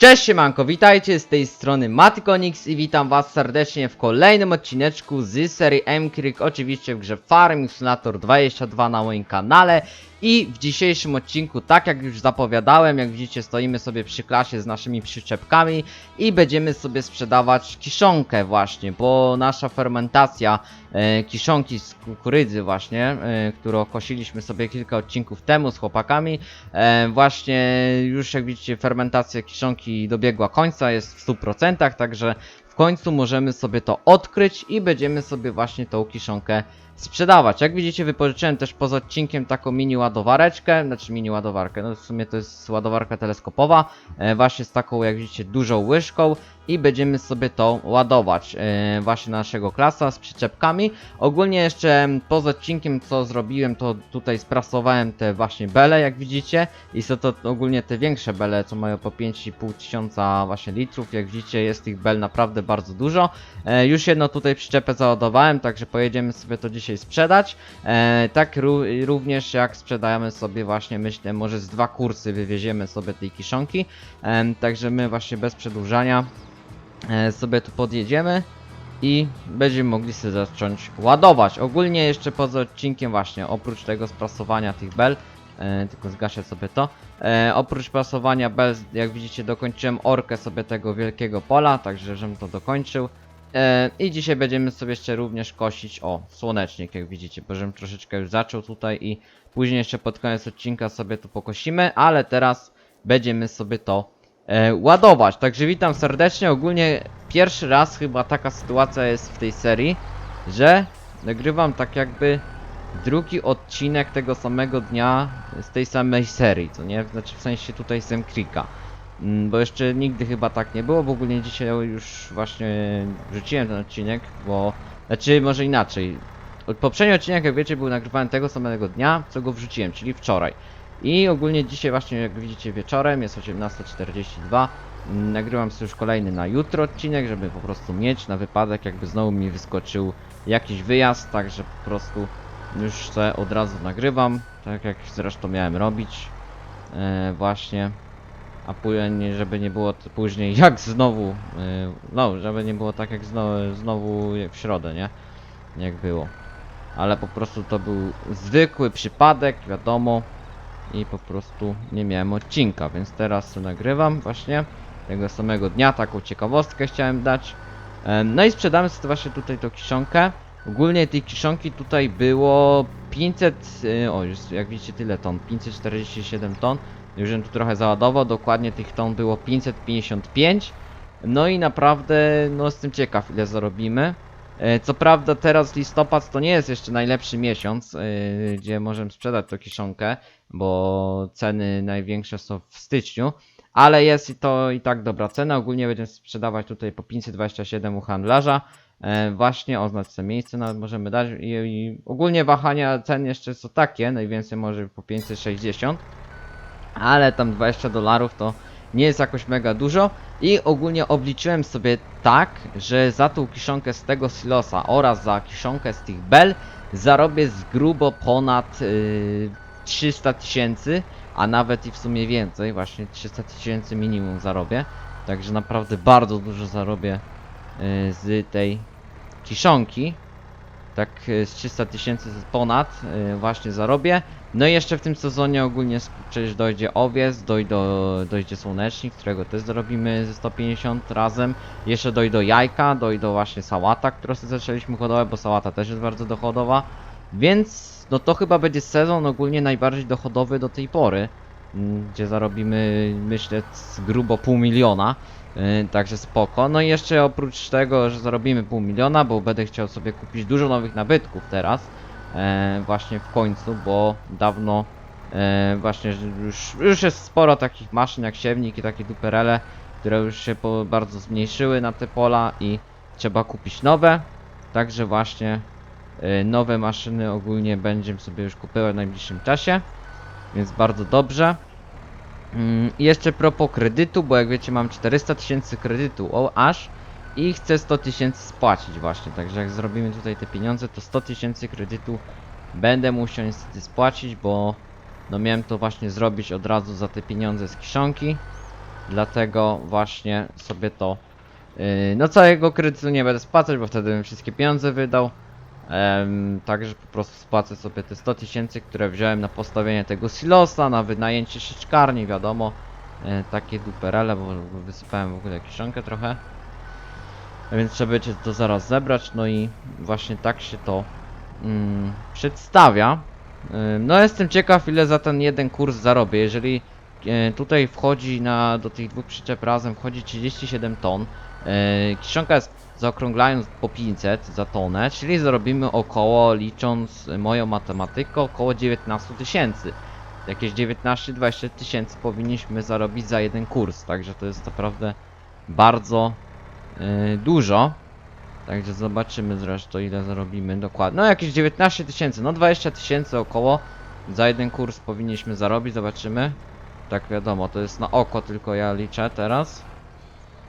Cześć siemanko, witajcie z tej strony Matykonix i witam was serdecznie w kolejnym odcineczku z serii M-Creek, oczywiście w grze Farming Simulator 22 na moim kanale i w dzisiejszym odcinku, tak jak już zapowiadałem, jak widzicie stoimy sobie przy klasie z naszymi przyczepkami i będziemy sobie sprzedawać kiszonkę właśnie, bo nasza fermentacja e, kiszonki z kukurydzy właśnie, e, którą kosiliśmy sobie kilka odcinków temu z chłopakami, E, właśnie już jak widzicie fermentacja kiszonki dobiegła końca, jest w 100%, także w końcu możemy sobie to odkryć i będziemy sobie właśnie tą kiszonkę sprzedawać. Jak widzicie wypożyczyłem też poza odcinkiem taką mini ładowareczkę, znaczy mini ładowarkę, no w sumie to jest ładowarka teleskopowa, e, właśnie z taką jak widzicie dużą łyżką i będziemy sobie to ładować e, właśnie na naszego klasa z przyczepkami. Ogólnie jeszcze m, poza odcinkiem co zrobiłem to tutaj sprasowałem te właśnie bele jak widzicie i są to ogólnie te większe bele co mają po 5,5 tysiąca właśnie litrów jak widzicie jest tych bel naprawdę bardzo dużo. E, już jedno tutaj przyczepę załadowałem także pojedziemy sobie to dzisiaj sprzedać. E, tak ró- również jak sprzedajemy sobie właśnie myślę może z dwa kursy wywieziemy sobie tej kiszonki. E, także my właśnie bez przedłużania sobie tu podjedziemy i będziemy mogli sobie zacząć ładować. Ogólnie jeszcze poza odcinkiem właśnie, oprócz tego sprasowania tych bel, e, tylko zgaszę sobie to, e, oprócz prasowania bel, jak widzicie dokończyłem orkę sobie tego wielkiego pola, także żebym to dokończył. E, I dzisiaj będziemy sobie jeszcze również kosić, o, słonecznik jak widzicie, bo żebym troszeczkę już zaczął tutaj i później jeszcze pod koniec odcinka sobie to pokosimy, ale teraz będziemy sobie to e, ładować. Także witam serdecznie. Ogólnie pierwszy raz chyba taka sytuacja jest w tej serii, że nagrywam tak jakby drugi odcinek tego samego dnia z tej samej serii, co nie? Znaczy w sensie tutaj z Krika. Mm, Bo jeszcze nigdy chyba tak nie było, bo ogólnie dzisiaj już właśnie wrzuciłem ten odcinek, bo... Znaczy może inaczej. Poprzedni odcinek, jak wiecie, był nagrywany tego samego dnia, co go wrzuciłem, czyli wczoraj. I ogólnie dzisiaj właśnie, jak widzicie, wieczorem, jest 18.42, mm, nagrywam sobie już kolejny na jutro odcinek, żeby po prostu mieć na wypadek, jakby znowu mi wyskoczył jakiś wyjazd, także po prostu już se od razu nagrywam, tak jak zresztą miałem robić, e, właśnie. A później, żeby nie było później jak znowu, e, no, żeby nie było tak jak znowu, znowu w środę, nie? Jak było. Ale po prostu to był zwykły przypadek, wiadomo. I po prostu nie miałem odcinka, więc teraz nagrywam właśnie tego samego dnia, taką ciekawostkę chciałem dać. Em, No i sprzedamy sobie właśnie tutaj tą kiszonkę. Ogólnie tej kiszonki tutaj było 500, y, o już jak widzicie tyle ton, 547 ton. Już tu trochę załadował, dokładnie tych ton było 555. No i naprawdę, no jestem ciekaw ile zarobimy. E, Co prawda teraz listopad to nie jest jeszcze najlepszy miesiąc, yy, gdzie możemy sprzedać tą kiszonkę, bo ceny największe są w styczniu, ale jest i to i tak dobra cena. Ogólnie będziemy sprzedawać tutaj po 527 u handlarza. E, właśnie oznacz sobie miejsce nawet możemy dać i, i ogólnie wahania cen jeszcze są takie, najwięcej może po 560, ale tam 20 dolarów to nie jest jakoś mega dużo i ogólnie obliczyłem sobie tak, że za tą kiszonkę z tego silosa oraz za kiszonkę z tych bel zarobię z grubo ponad yy, 300 tysięcy, a nawet i w sumie więcej, właśnie 300 tysięcy minimum zarobię. Także naprawdę bardzo dużo zarobię yy, z tej kiszonki. Tak yy, z 300 tysięcy ponad yy, właśnie zarobię. No i jeszcze w tym sezonie ogólnie przecież dojdzie owiec, dojdą, dojdzie słonecznik, którego też zrobimy ze 150 razem. Jeszcze dojdą jajka, dojdą właśnie sałata, którą sobie zaczęliśmy hodować, bo sałata też jest bardzo dochodowa. Więc no to chyba będzie sezon ogólnie najbardziej dochodowy do tej pory, mm, gdzie zarobimy myślę grubo pół miliona. Yy, także spoko. No i jeszcze oprócz tego, że zarobimy pół miliona, bo będę chciał sobie kupić dużo nowych nabytków teraz e, właśnie w końcu, bo dawno e, właśnie już, już jest sporo takich maszyn jak siewnik i takie duperele, które już się bardzo zmniejszyły na te pola i trzeba kupić nowe. Także właśnie e, nowe maszyny ogólnie będziemy sobie już kupować w najbliższym czasie, więc bardzo dobrze. Mm, I jeszcze propos kredytu, bo jak wiecie mam 400 tysięcy kredytu o, aż i chcę 100 tysięcy spłacić właśnie, także jak zrobimy tutaj te pieniądze, to 100 tysięcy kredytu będę musiał niestety spłacić, bo no miałem to właśnie zrobić od razu za te pieniądze z kiszonki, Dlatego właśnie sobie to. Yy, no całego kredytu nie będę spłacać, bo wtedy bym wszystkie pieniądze wydał. Em, także po prostu spłacę sobie te 100 tysięcy, które wziąłem na postawienie tego silosa, na wynajęcie sieczkarni, wiadomo. E, takie duperele, bo wysypałem w ogóle kiszonkę trochę. A Więc trzeba będzie to zaraz zebrać, no i właśnie tak się to mm, przedstawia. No jestem ciekaw ile za ten jeden kurs zarobię, jeżeli e, tutaj wchodzi na, do tych dwóch przyczep razem wchodzi 37 ton. E, kiszonka jest zaokrąglając po 500 za tonę, czyli zarobimy około, licząc moją matematykę, około 19 tysięcy. Jakieś 19-20 tysięcy powinniśmy zarobić za jeden kurs, także to jest naprawdę bardzo e, dużo. Także zobaczymy zresztą ile zarobimy dokładnie. No jakieś 19 tysięcy, no 20 tysięcy około za jeden kurs powinniśmy zarobić, zobaczymy. Tak wiadomo, to jest na oko tylko ja liczę teraz.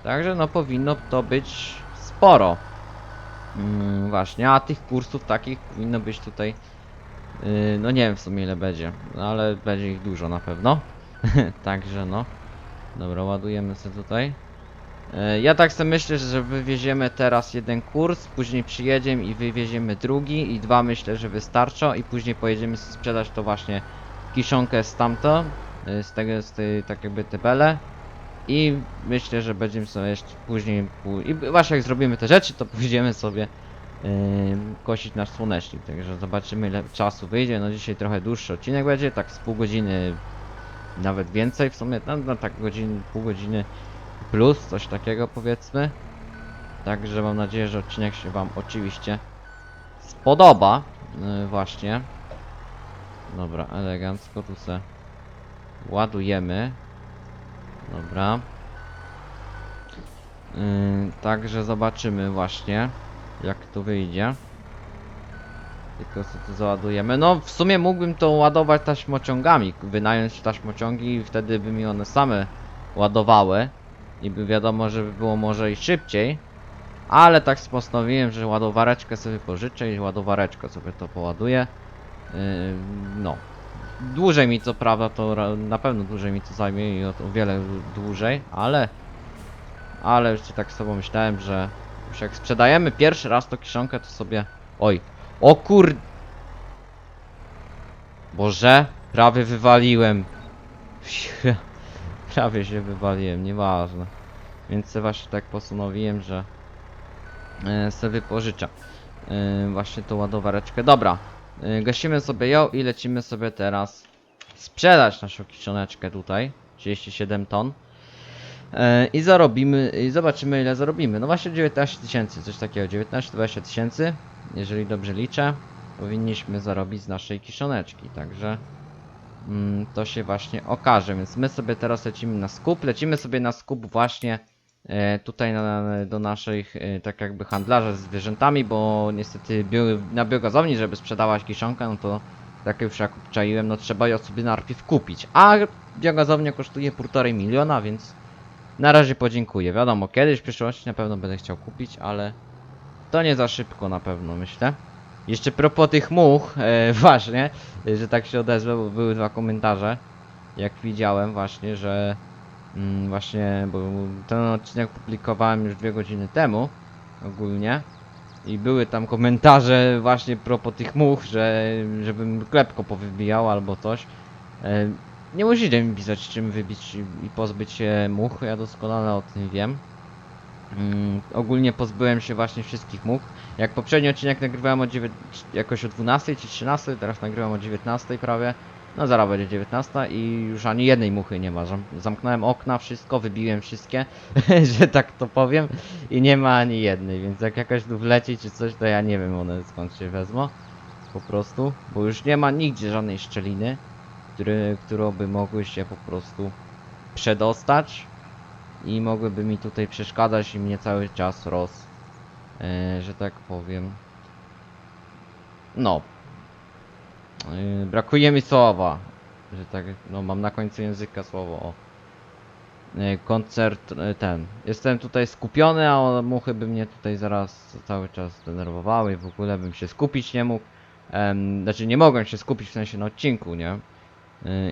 Także no powinno to być sporo. Mm, właśnie, a tych kursów takich powinno być tutaj. Yy, no nie wiem w sumie ile będzie, ale będzie ich dużo na pewno. Także no. Dobra, ładujemy sobie tutaj. E, Ja tak sobie myślę, że wywieziemy teraz jeden kurs, później przyjedziemy i wywieziemy drugi i dwa myślę, że wystarczą i później pojedziemy sprzedać to właśnie kiszonkę z tamto, e, z tego, z tej tak jakby tebele i myślę, że będziemy sobie jeszcze później, pó- i właśnie jak zrobimy te rzeczy, to pójdziemy sobie e, kosić nasz słonecznik, także zobaczymy ile czasu wyjdzie, no dzisiaj trochę dłuższy odcinek będzie, tak z pół godziny, nawet więcej w sumie, no, no tak godzin, pół godziny plus, coś takiego powiedzmy. Także mam nadzieję, że odcinek się Wam oczywiście spodoba. Yy, właśnie. Dobra, elegancko tu se ładujemy. Dobra. Yy, także zobaczymy właśnie, jak to wyjdzie. Tylko sobie to załadujemy. No, w sumie mógłbym to ładować taśmociągami, wynająć taśmociągi i wtedy by mi one same ładowały i by wiadomo, że by było może i szybciej. Ale tak postanowiłem, że ładowareczkę sobie pożyczę i ładowareczkę sobie to poładuję. Yy, no. Dłużej mi co prawda to na pewno dłużej mi to zajmie i o, wiele dłużej, ale ale już tak sobą myślałem, że już jak sprzedajemy pierwszy raz tą kiszonkę to sobie oj o kur Boże, prawie wywaliłem. Prawie się wywaliłem, nieważne. Więc se właśnie tak postanowiłem, że e, se wypożyczę e, właśnie tą ładowareczkę. Dobra, gasimy sobie ją i lecimy sobie teraz sprzedać naszą kiszoneczkę tutaj. 37 ton. E, I zarobimy, i zobaczymy ile zarobimy. No właśnie 19 tysięcy, coś takiego, 19-20 tysięcy, jeżeli dobrze liczę, powinniśmy zarobić z naszej kiszoneczki, także mm, to się właśnie okaże, więc my sobie teraz lecimy na skup, lecimy sobie na skup właśnie tutaj na, do naszych e, tak jakby handlarza z zwierzętami, bo niestety bio, na biogazowni, żeby sprzedawać kiszonkę, no to tak już jak czaiłem, no trzeba ją sobie najpierw kupić, a biogazownia kosztuje 1,5 miliona, więc na razie podziękuję. Wiadomo, kiedyś w przyszłości na pewno będę chciał kupić, ale to nie za szybko na pewno, myślę. Jeszcze propos tych much, e, właśnie, e, że tak się odezwę, bo były dwa komentarze, jak widziałem właśnie, że właśnie, bo ten odcinek publikowałem już dwie godziny temu, ogólnie, i były tam komentarze właśnie propos tych much, że żebym klepko powybijał albo coś. E, nie musicie mi pisać czym wybić i- i pozbyć się much, ja doskonale o tym wiem. Mm, ogólnie pozbyłem się właśnie wszystkich much. Jak poprzedni odcinek nagrywałem o 9, jakoś o 12 czy 13, teraz nagrywam o 19 prawie. No zaraz będzie 19 i już ani jednej muchy nie ma. Zam- Zamknąłem okna, wszystko, wybiłem wszystkie, że tak to powiem. I nie ma ani jednej, więc jak jakaś tu wleci czy coś, to ja nie wiem one skąd się wezmą. Po prostu, bo już nie ma nigdzie żadnej szczeliny, który, którą by mogły się po prostu przedostać i mogłyby mi tutaj przeszkadzać i mnie cały czas roz, e, że tak powiem. No. E, brakuje mi słowa, że tak, no mam na końcu języka słowo o. E, koncert e, ten. Jestem tutaj skupiony, a muchy by mnie tutaj zaraz cały czas denerwowały w ogóle bym się skupić nie mógł. Znaczy nie mogłem się skupić w sensie na odcinku, nie?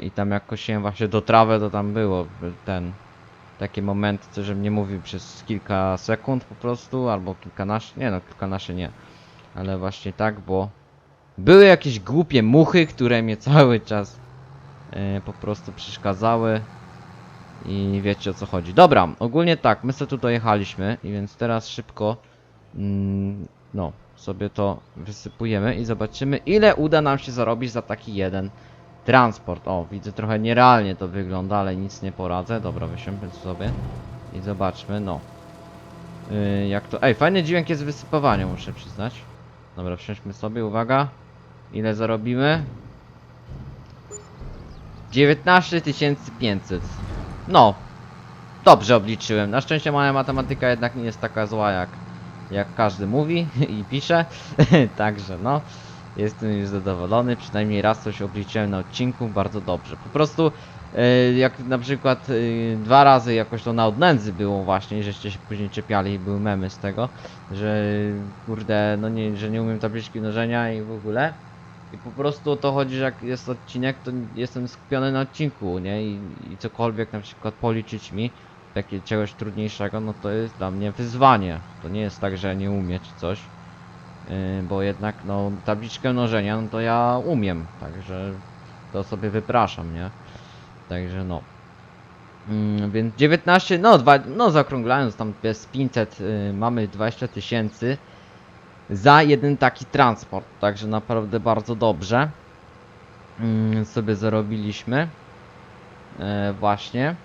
I tam jak kosiłem właśnie do trawę, to tam było ten takie momenty, co żebym nie mówił przez kilka sekund po prostu, albo kilkanaście, nie no, kilkanaście nie. Ale właśnie tak, bo były jakieś głupie muchy, które mnie cały czas e, po prostu przeszkadzały. I wiecie o co chodzi. Dobra, ogólnie tak, my sobie tu dojechaliśmy i więc teraz szybko mm, no, sobie to wysypujemy i zobaczymy ile uda nam się zarobić za taki jeden transport. O, widzę trochę nierealnie to wygląda, ale nic nie poradzę. Dobra, wysiądźmy sobie i zobaczmy, no. Yy, jak to... Ej, fajny dźwięk jest wysypowania, muszę przyznać. Dobra, wsiądźmy sobie, uwaga. Ile zarobimy? 19 500. No. Dobrze obliczyłem. Na szczęście moja matematyka jednak nie jest taka zła jak, jak każdy mówi i pisze. Także no. Jestem już zadowolony. Przynajmniej raz coś obliczyłem na odcinku bardzo dobrze. Po prostu e, jak na przykład e, dwa razy jakoś to na odnędzy było właśnie, żeście się później czepiali i były memy z tego, że kurde, no nie, że nie umiem tabliczki mnożenia i w ogóle. I po prostu o to chodzi, że jak jest odcinek, to jestem skupiony na odcinku, nie? I, i cokolwiek na przykład policzyć mi, takie czegoś trudniejszego, no to jest dla mnie wyzwanie. To nie jest tak, że nie umie czy coś. Yy, bo jednak, no, tabliczkę mnożenia, no to ja umiem, także to sobie wypraszam, nie? Także no. Mm, więc 19, no, dwa, no zaokrąglając tam bez 500 yy, mamy 20 tysięcy za jeden taki transport. Także naprawdę bardzo dobrze mm, sobie zarobiliśmy. E, właśnie.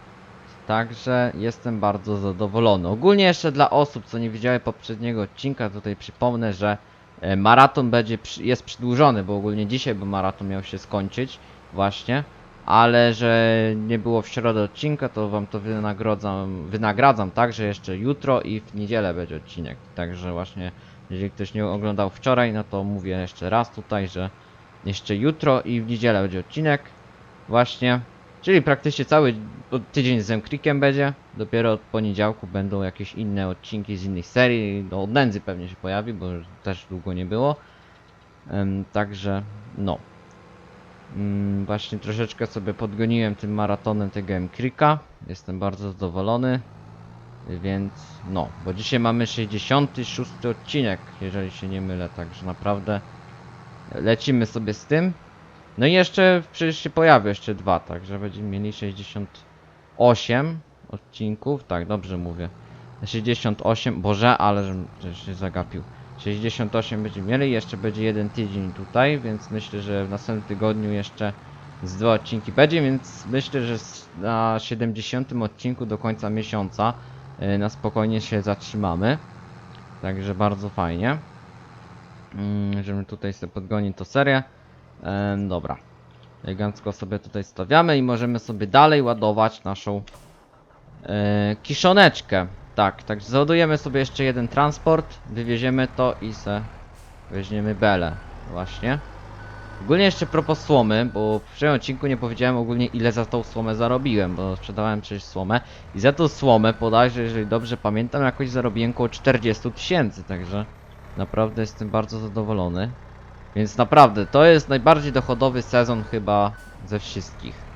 Także jestem bardzo zadowolony. Ogólnie jeszcze dla osób, co nie widziały poprzedniego odcinka, tutaj przypomnę, że e, maraton będzie jest przedłużony, bo ogólnie dzisiaj by maraton miał się skończyć właśnie, ale że nie było w środę odcinka, to wam to wynagrodzam, wynagradzam także jeszcze jutro i w niedzielę będzie odcinek. Także właśnie jeżeli ktoś nie oglądał wczoraj, no to mówię jeszcze raz tutaj, że jeszcze jutro i w niedzielę będzie odcinek. Właśnie. Czyli praktycznie cały tydzień z Zemkrikiem będzie. Dopiero od poniedziałku będą jakieś inne odcinki z innych serii. Do od nędzy pewnie się pojawi, bo też długo nie było. Także no. Mm, właśnie troszeczkę sobie podgoniłem tym maratonem tego Mkrika. Jestem bardzo zadowolony. Więc no, bo dzisiaj mamy 66 odcinek, jeżeli się nie mylę, także naprawdę lecimy sobie z tym. No i jeszcze przecież się pojawią jeszcze dwa, także będziemy mieli 68 odcinków, tak dobrze mówię. 68, boże, ale że się zagapił. 68 będziemy mieli, jeszcze będzie jeden tydzień tutaj, więc myślę, że w następnym tygodniu jeszcze z dwa odcinki będzie, więc myślę, że na 70 odcinku do końca miesiąca na spokojnie się zatrzymamy. Także bardzo fajnie. Mm, Żebym tutaj sobie podgonił to serię. Dobra. Elegancko sobie tutaj stawiamy i możemy sobie dalej ładować naszą e, kiszoneczkę. Tak, także załadujemy sobie jeszcze jeden transport, wywieziemy to i se weźmiemy belę. Właśnie. Ogólnie jeszcze propos słomy, bo w poprzednim odcinku nie powiedziałem ogólnie ile za tą słomę zarobiłem, bo sprzedałem przecież słomę i za tą słomę podajże, jeżeli dobrze pamiętam, jakoś zarobiłem około 40 tysięcy, także naprawdę jestem bardzo zadowolony. Więc naprawdę, to jest najbardziej dochodowy sezon chyba ze wszystkich.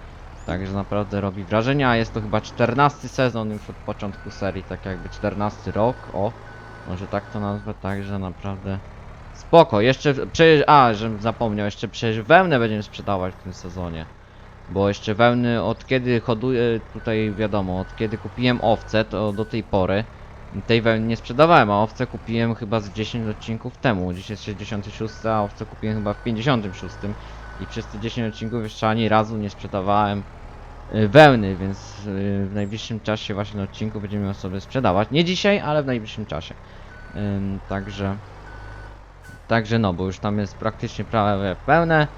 Także naprawdę robi wrażenie, a jest to chyba 14 sezon już od początku serii, tak jakby 14 rok, o. Może tak to nazwę, także naprawdę spoko. Jeszcze przecież, a, żebym zapomniał, jeszcze przecież wełnę będziemy sprzedawać w tym sezonie. Bo jeszcze wełny od kiedy hoduję, tutaj wiadomo, od kiedy kupiłem owce, to do tej pory tej wełny nie sprzedawałem, a owce kupiłem chyba z 10 odcinków temu. Dzisiaj jest 66, a owce kupiłem chyba w 56. I przez te 10 odcinków jeszcze ani razu nie sprzedawałem y, wełny, więc y, w najbliższym czasie właśnie na odcinku będziemy ją sobie sprzedawać. Nie dzisiaj, ale w najbliższym czasie. Także Także no, bo już tam jest praktycznie prawie pełne.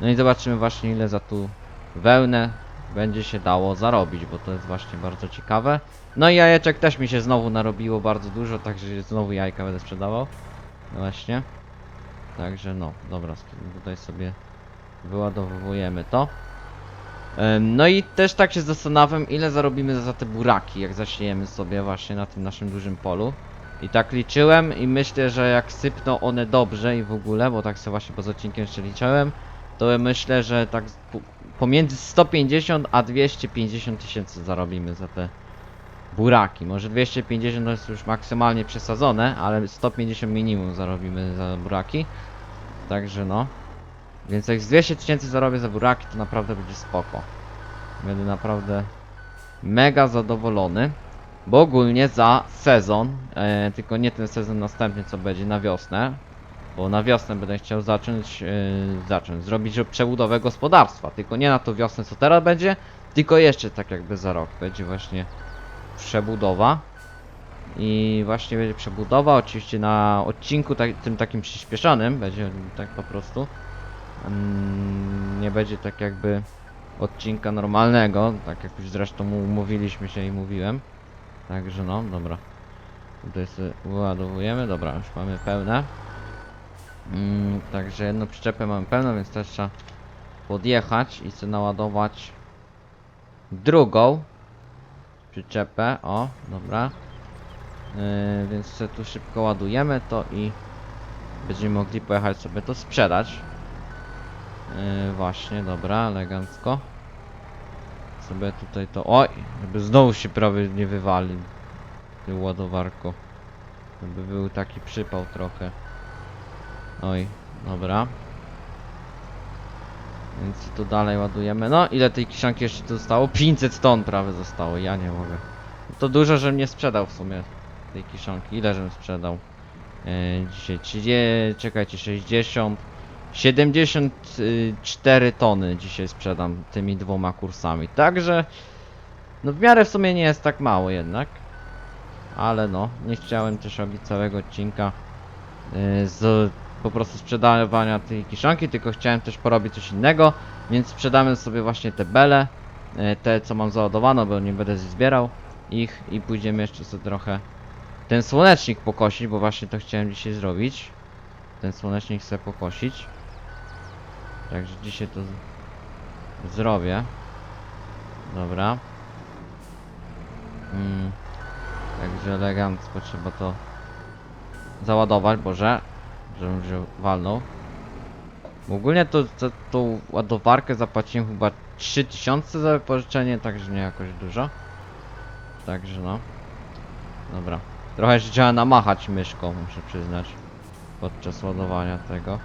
No i zobaczymy właśnie ile za tu wełnę będzie się dało zarobić, bo to jest właśnie bardzo ciekawe. No i jajeczek też mi się znowu narobiło bardzo dużo, także znowu jajka będę sprzedawał. No właśnie. Także no, dobra, tutaj sobie wyładowujemy to. No i też tak się zastanawiam, ile zarobimy za te buraki, jak zasiejemy sobie właśnie na tym naszym dużym polu. I tak liczyłem i myślę, że jak sypną one dobrze i w ogóle, bo tak sobie właśnie poza odcinkiem jeszcze liczyłem, to myślę, że tak pomiędzy 150 a 250 tysięcy zarobimy za te buraki. Może 250 to jest już maksymalnie przesadzone, ale 150 minimum zarobimy za buraki. Także no. Więc jak z 200 tysięcy zarobię za buraki, to naprawdę będzie spoko. Będę naprawdę mega zadowolony. Bo ogólnie za sezon, e, tylko nie ten sezon następny, co będzie na wiosnę, bo na wiosnę będę chciał zacząć, e, zacząć zrobić przebudowę gospodarstwa. Tylko nie na tą wiosnę, co teraz będzie, tylko jeszcze tak jakby za rok będzie właśnie przebudowa. I właśnie będzie przebudowa, oczywiście na odcinku tak, tym takim przyspieszonym, będzie tak po prostu. Mm, nie będzie tak jakby odcinka normalnego, tak jak już zresztą umówiliśmy się i mówiłem. Także no, dobra. Tutaj sobie wyładowujemy, dobra, już mamy pełne. Mm, także jedną przyczepę mamy pełną, więc też trzeba podjechać i sobie naładować drugą przyczepę. O, dobra. Yy, więc sobie tu szybko ładujemy to i będziemy mogli pojechać sobie to sprzedać. Yy, właśnie, dobra, elegancko. Sobie tutaj to... Oj! Żeby znowu się prawie nie wywalił. Ty ładowarko. Żeby był taki przypał trochę. Oj, dobra. Więc tu dalej ładujemy. No, ile tej kiszonki jeszcze tu zostało? 500 ton prawie zostało, ja nie mogę. To dużo, żebym nie sprzedał w sumie tej kiszonki. Ile żebym sprzedał? Yy, dzisiaj 30, czekajcie, 60, 74 tony dzisiaj sprzedam tymi dwoma kursami. Także, no w miarę w sumie nie jest tak mało jednak. Ale no, nie chciałem też robić całego odcinka yy, z po prostu sprzedawania tej kiszonki, tylko chciałem też porobić coś innego, więc sprzedamy sobie właśnie te bele, yy, te co mam załadowane, bo nie będę zbierał ich i pójdziemy jeszcze sobie trochę ten słonecznik pokosić, bo właśnie to chciałem dzisiaj zrobić. Ten słonecznik chcę pokosić. Także dzisiaj to zrobię. Dobra. Mm. Także elegancko trzeba to załadować, boże. Żebym się walnął. Ogólnie to za tą ładowarkę zapłaciłem chyba 3000 za wypożyczenie, także nie jakoś dużo. Także no. Dobra. Trochę jeszcze trzeba namachać myszką, muszę przyznać. Podczas ładowania tego.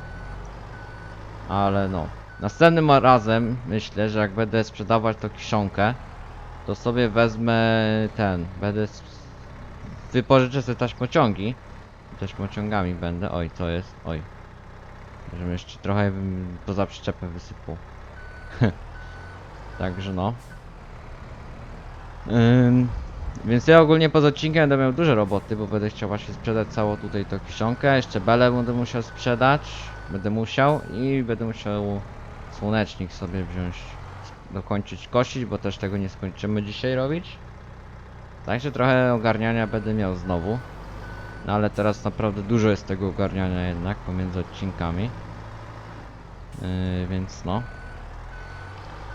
Ale no. Następnym razem myślę, że jak będę sprzedawać tą kiszonkę, to sobie wezmę ten. Będę. Wypożyczę sobie taśmociągi. Taśmociągami będę. Oj, to jest. Oj. Żebym jeszcze trochę poza przyczepę wysypał. Także no. Ym, więc ja ogólnie poza odcinkiem będę miał duże roboty, bo będę chciał właśnie sprzedać całą tutaj tą kiszonkę. Jeszcze belę będę musiał sprzedać. Będę musiał i będę musiał słonecznik sobie wziąć, dokończyć kosić, bo też tego nie skończymy dzisiaj robić. Także trochę ogarniania będę miał znowu. No ale teraz naprawdę dużo jest tego ogarniania jednak pomiędzy odcinkami. Yy, więc no.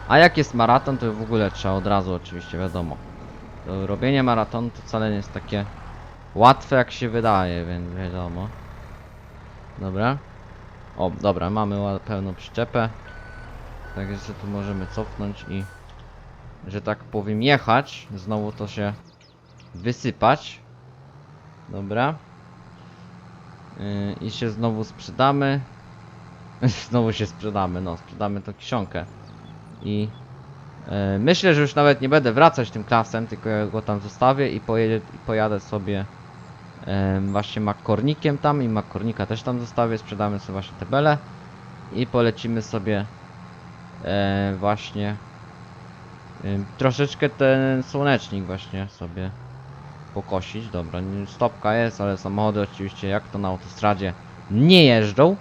A jak jest maraton, to w ogóle trzeba od razu oczywiście, wiadomo. Robienie maratonu to wcale nie jest takie łatwe jak się wydaje, więc wiadomo. Dobra. O, dobra, mamy pełną przyczepę. Także tu możemy cofnąć i że tak powiem jechać. Znowu to się wysypać. Dobra. Yy, I się znowu sprzedamy. znowu się sprzedamy, no sprzedamy tą kiszonkę. I e, myślę, że już nawet nie będę wracać tym klasem, tylko ja go tam zostawię i pojedę, i pojadę sobie właśnie makornikiem tam i makornika też tam zostawię, sprzedamy sobie właśnie te bele i polecimy sobie e, właśnie troszeczkę ten słonecznik właśnie sobie pokosić. Dobra, stopka jest, ale samochody oczywiście jak to na autostradzie nie jeżdżą.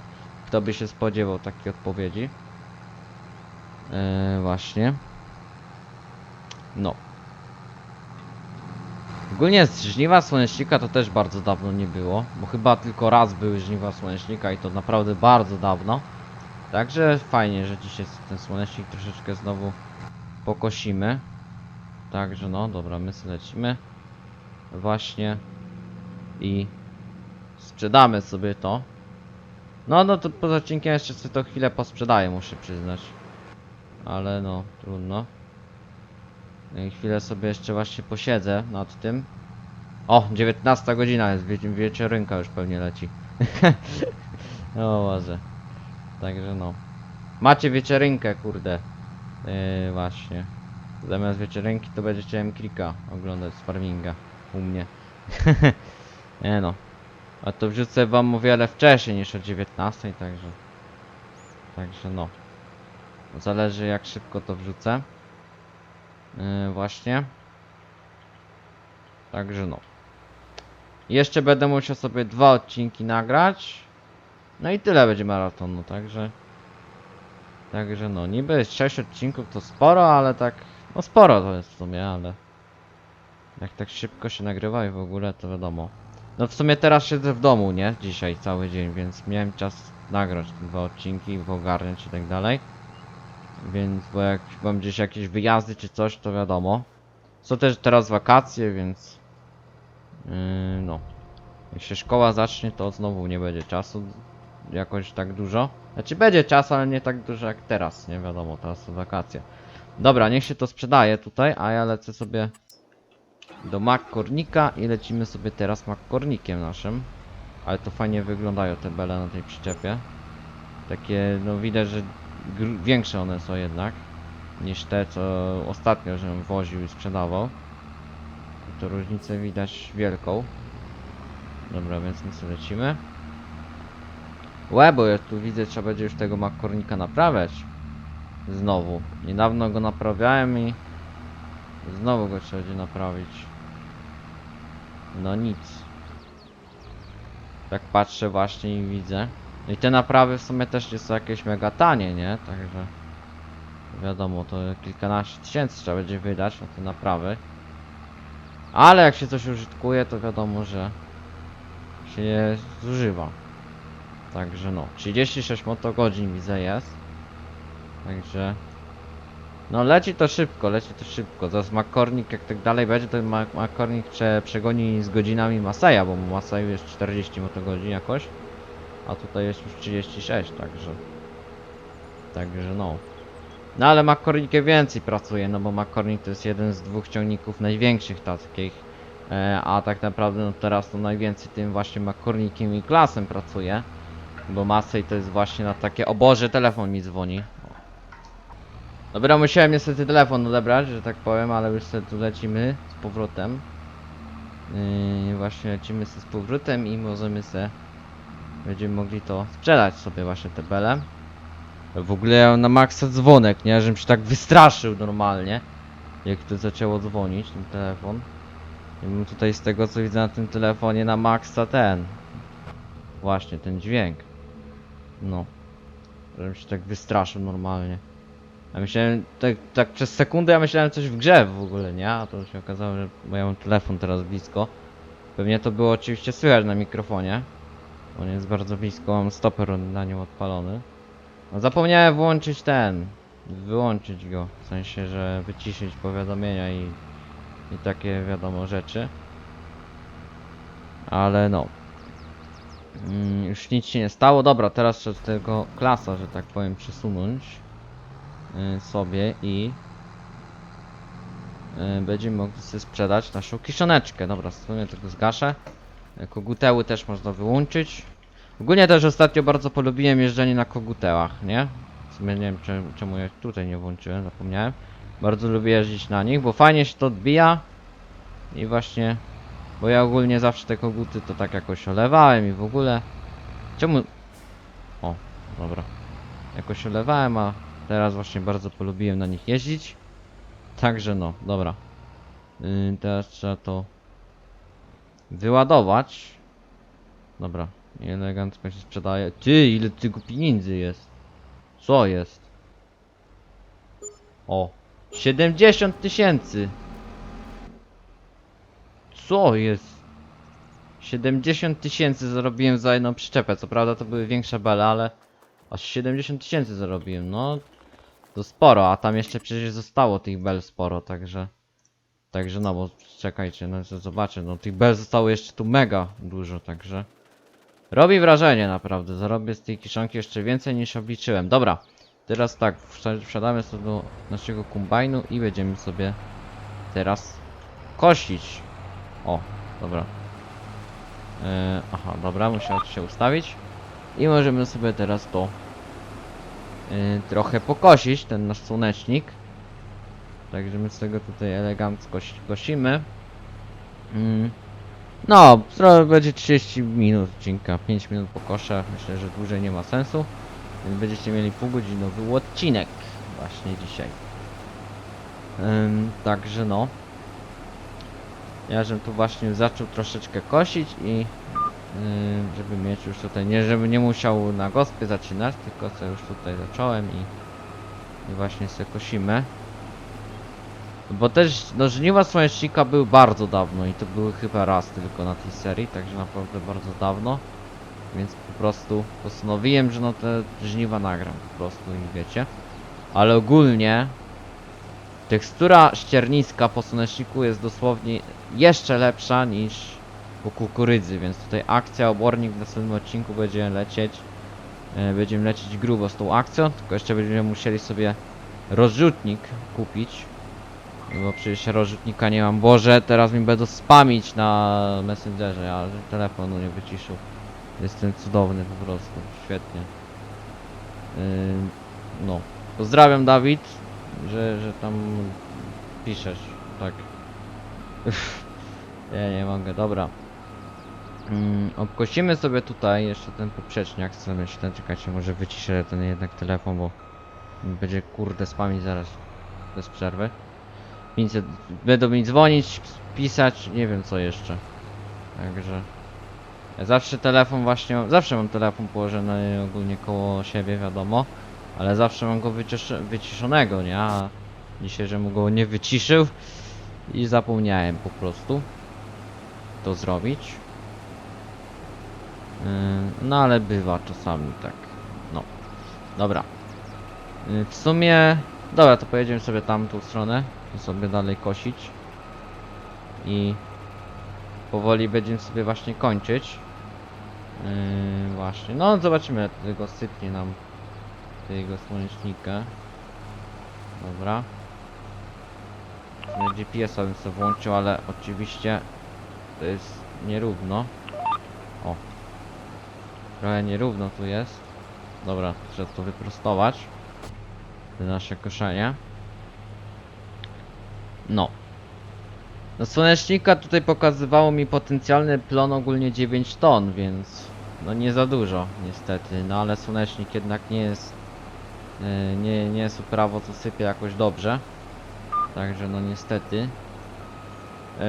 Kto by się spodziewał takiej odpowiedzi? E, właśnie. No. Ogólnie z żniwa słonecznika to też bardzo dawno nie było, bo chyba tylko raz były żniwa słonecznika i to naprawdę bardzo dawno. Także fajnie, że dzisiaj ten słonecznik troszeczkę znowu pokosimy. Także no, dobra, my lecimy. Właśnie. I sprzedamy sobie to. No, no to poza odcinkiem jeszcze sobie to chwilę posprzedaję, muszę przyznać. Ale no, trudno. Y, Chwilę sobie jeszcze właśnie posiedzę nad tym. O, 19 godzina jest, wie, wieczorynka już pewnie leci. o Boże. Także no. Macie wieczorynkę, kurde. Yy, właśnie. Zamiast wieczorynki to będziecie M-Klika oglądać z farminga. U mnie. Nie no. A to wrzucę wam o wiele wcześniej niż o 19, także... Także no. Zależy jak szybko to wrzucę. Yy, właśnie. Także no. Jeszcze będę musiał sobie dwa odcinki nagrać. No i tyle będzie maratonu, także... Także no, niby jest 6 odcinków to sporo, ale tak... No sporo to jest w sumie, ale... Jak tak szybko się nagrywa i w ogóle, to wiadomo. No w sumie teraz siedzę w domu, nie? Dzisiaj cały dzień, więc miałem czas nagrać te dwa odcinki, ogarniać i tak dalej. Więc, bo jak mam gdzieś jakieś wyjazdy czy coś, to wiadomo. Są też teraz wakacje, więc... Yy, no. Jak się szkoła zacznie, to znowu nie będzie czasu jakoś tak dużo. Znaczy będzie czas, ale nie tak dużo jak teraz, nie wiadomo, teraz są wakacje. Dobra, niech się to sprzedaje tutaj, a ja lecę sobie do Makkornika i lecimy sobie teraz Makkornikiem naszym. Ale to fajnie wyglądają te bele na tej przyczepie. Takie, no widać, że większe one są jednak niż te, co ostatnio, żem woził i sprzedawał. To różnicę widać wielką. Dobra, więc my sobie lecimy. Łe, bo ja tu widzę, trzeba będzie już tego makornika naprawiać. Znowu. Niedawno go naprawiałem i znowu go trzeba będzie naprawić. No nic. Tak patrzę właśnie i widzę. No I te naprawy w sumie też nie są jakieś mega tanie, nie? Także wiadomo, to kilkanaście tysięcy trzeba będzie wydać na te naprawy. Ale jak się coś użytkuje, to wiadomo, że się je zużywa. Także no, 36 motogodzin widzę jest. Także... No leci to szybko, leci to szybko. Zaraz Makornik jak tak dalej będzie, to Ma- Makornik prze, przegoni z godzinami Masaja, bo Masaju jest 40 motogodzin jakoś. A tutaj jest już 36, także... Także no. No ale Makornikiem więcej pracuje, no bo Makornik to jest jeden z dwóch ciągników największych takich. E, a tak naprawdę no teraz to najwięcej tym właśnie Makornikiem i klasem pracuje. Bo Masej to jest właśnie na takie... O Boże, telefon mi dzwoni. Dobra, musiałem niestety telefon odebrać, że tak powiem, ale już sobie tu lecimy z powrotem. Yy, właśnie lecimy sobie z powrotem i możemy se... Będziemy mogli to sprzedać sobie właśnie te bele. W ogóle ja na maksa dzwonek, nie? Żebym się tak wystraszył normalnie. Jak to zaczęło dzwonić, ten telefon. I mam tutaj z tego co widzę na tym telefonie na maksa ten. Właśnie, ten dźwięk. No. Żebym się tak wystraszył normalnie. Ja myślałem, tak, tak przez sekundę ja myślałem coś w grze w ogóle, nie? A to się okazało, że ja mam telefon teraz blisko. Pewnie to było oczywiście słychać na mikrofonie. On jest bardzo blisko, mam stoper na nim odpalony. No zapomniałem włączyć ten. Wyłączyć go. W sensie, że wyciszyć powiadomienia i, i takie wiadomo rzeczy. Ale no. Mm, już nic się nie stało. Dobra, teraz trzeba tego klasa, że tak powiem, przesunąć y, sobie i y, będziemy mogli sobie sprzedać naszą kiszoneczkę. Dobra, w sumie tego zgaszę. Koguteły też można wyłączyć. Ogólnie też ostatnio bardzo polubiłem jeżdżenie na kogutełach, nie? W sumie nie wiem czemu, czemu ja tutaj nie włączyłem, zapomniałem. Bardzo lubię jeździć na nich, bo fajnie się to odbija. I właśnie, bo ja ogólnie zawsze te koguty to tak jakoś olewałem i w ogóle. Czemu... O, dobra. Jakoś olewałem, a teraz właśnie bardzo polubiłem na nich jeździć. Także no, dobra. Yy, teraz trzeba to wyładować. Dobra, elegancko się sprzedaje. Ty, ile tego pieniędzy jest? Co jest? O, 70 tysięcy. Co jest? 70 tysięcy zarobiłem za jedną przyczepę. Co prawda to były większe bele, ale aż 70 tysięcy zarobiłem. No, to sporo, a tam jeszcze przecież zostało tych bel sporo, także... Także no, bo czekajcie, no zobaczę, no tych bel zostało jeszcze tu mega dużo, także... Robi wrażenie naprawdę, zarobię z tej kiszonki jeszcze więcej niż obliczyłem. Dobra, teraz tak, wsi- wsiadamy sobie do naszego kombajnu i będziemy sobie teraz kosić. O, dobra. E, aha, dobra, musiał się ustawić. I możemy sobie teraz to e, trochę pokosić, ten nasz słonecznik. Także my z tego tutaj elegancko kosimy. Mm. No, trochę będzie 30 minut odcinka, 5 minut pokoszę. Myślę, że dłużej nie ma sensu. Więc będziecie mieli półgodzinowy odcinek właśnie dzisiaj. Ym, także no. Ja żem tu właśnie zaczął troszeczkę kosić i ym, żeby mieć już tutaj, nie żeby nie musiał na gospie zaczynać, tylko co już tutaj zacząłem i, i właśnie sobie kosimy. Bo też, no żniwa słonecznika były bardzo dawno i to były chyba raz tylko na tej serii, także naprawdę bardzo dawno. Więc po prostu postanowiłem, że no te żniwa nagram po prostu i wiecie. Ale ogólnie tekstura ścierniska po słoneczniku jest dosłownie jeszcze lepsza niż po kukurydzy, więc tutaj akcja, obornik w następnym odcinku będzie lecieć. E, będziemy lecieć grubo z tą akcją, tylko jeszcze będziemy musieli sobie rozrzutnik kupić. Bo przecież rozrzutnika nie mam. Boże, teraz mi będą spamić na Messengerze, ale telefonu nie wyciszył. Jestem cudowny po prostu, świetnie. Yy, no, pozdrawiam Dawid, że, że tam piszesz, tak. ja nie mogę, dobra. Mm, obkosimy sobie tutaj jeszcze ten poprzeczniak, co myślę, czekajcie, może wyciszę ten jednak telefon, bo będzie kurde spamić zaraz bez przerwy. 500, będą mi dzwonić, pisać, nie wiem co jeszcze. Także... Ja zawsze telefon właśnie, zawsze mam telefon położony ogólnie koło siebie, wiadomo. Ale zawsze mam go wycisz wyciszonego, nie? A dzisiaj, żebym go nie wyciszył i zapomniałem po prostu to zrobić. Yy, no ale bywa czasami tak. No. Dobra. Yy, w sumie... Dobra, to pojedziemy sobie tamtą stronę sobie dalej kosić. I powoli będziemy sobie właśnie kończyć. Yy, właśnie, no zobaczymy, tego sypnie nam tego słonecznika. Dobra. GPS-a bym sobie włączył, ale oczywiście to jest nierówno. O. Trochę nierówno tu jest. Dobra, trzeba to wyprostować. To nasze koszenie. No. No słonecznika tutaj pokazywało mi potencjalny plon ogólnie 9 ton, więc no nie za dużo niestety, no ale słonecznik jednak nie jest yy, nie, nie jest uprawo co sypie jakoś dobrze. Także no niestety. Yy,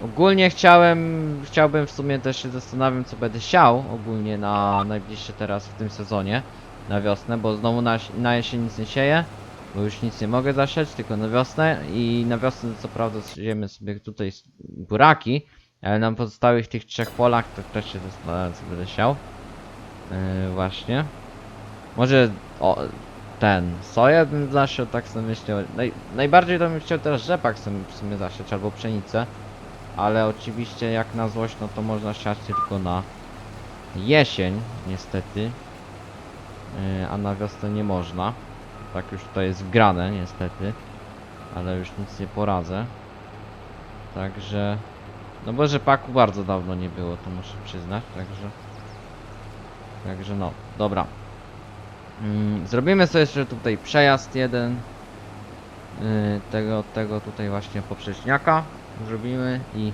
ogólnie chciałem, chciałbym w sumie też się zastanawiam co będę siał ogólnie na najbliższe teraz w tym sezonie na wiosnę, bo znowu na, na jesień nic nie sieję bo już nic nie mogę zasiać, tylko na wiosnę i na wiosnę co prawda siejemy sobie tutaj buraki, ale na pozostałych tych trzech polach to też się zastanawiam co będę siał. Yy, właśnie. Może o, ten, soję bym zasiał, tak sobie myślę. Naj, najbardziej to bym chciał teraz rzepak sobie w sumie zasiać, albo pszenicę. Ale oczywiście jak na złość, no to można siać tylko na jesień, niestety. Yy, a na wiosnę nie można. Tak już to jest wgrane niestety. Ale już nic nie poradzę. Także... No bo rzepaku bardzo dawno nie było, to muszę przyznać, także... Także no, dobra. Mm, zrobimy sobie jeszcze tutaj przejazd jeden. Yy, tego, tego tutaj właśnie poprzeczniaka zrobimy i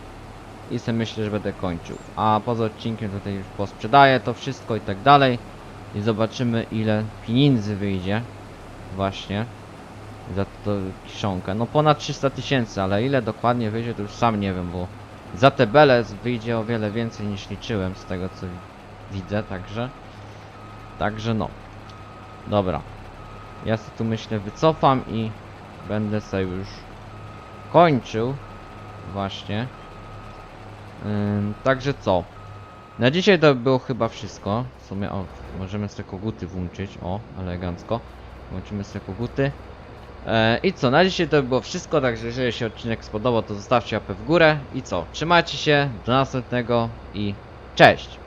i sobie myślę, że będę kończył. A poza odcinkiem tutaj już posprzedaję to wszystko i tak dalej. I zobaczymy ile pieniędzy wyjdzie właśnie za to kiszonkę. No ponad 300 tysięcy, ale ile dokładnie wyjdzie to już sam nie wiem, bo za te bele wyjdzie o wiele więcej niż liczyłem z tego co widzę, także także no. Dobra. Ja sobie tu myślę wycofam i będę sobie już kończył właśnie. Ym, także co? Na dzisiaj to było chyba wszystko. W sumie o, możemy sobie koguty włączyć. O, elegancko. Włączymy sobie koguty. E, I co, na dzisiaj to było wszystko, także jeżeli się odcinek spodobał, to zostawcie łapę w górę. I co, trzymajcie się, do następnego i cześć!